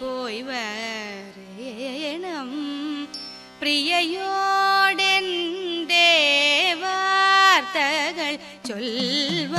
போய்வரேனம் பிரியையோடென் தேவார்த்தகள் சொல்வ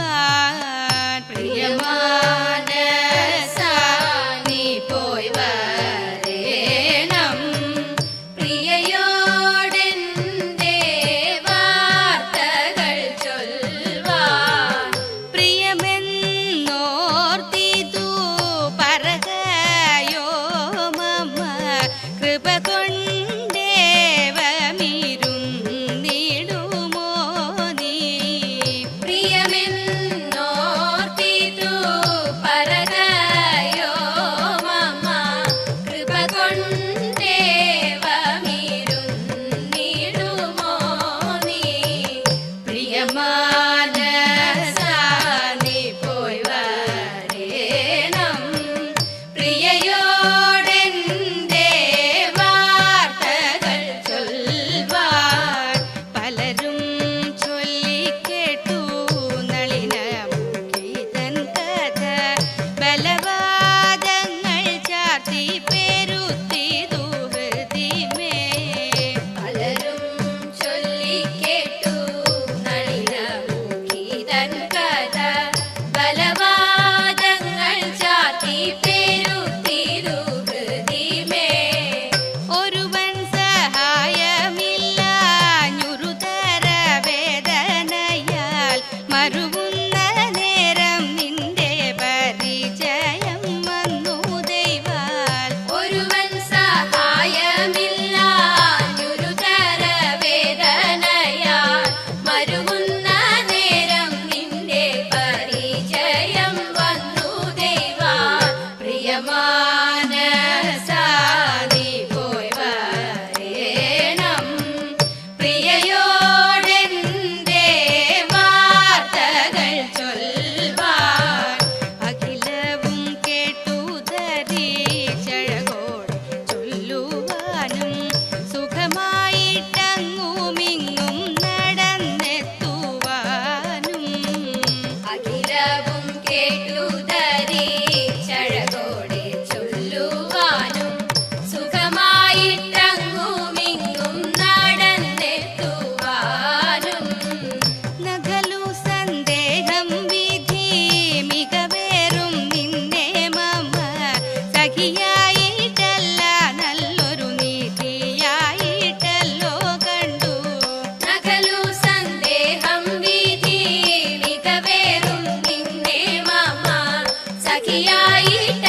வீட்ட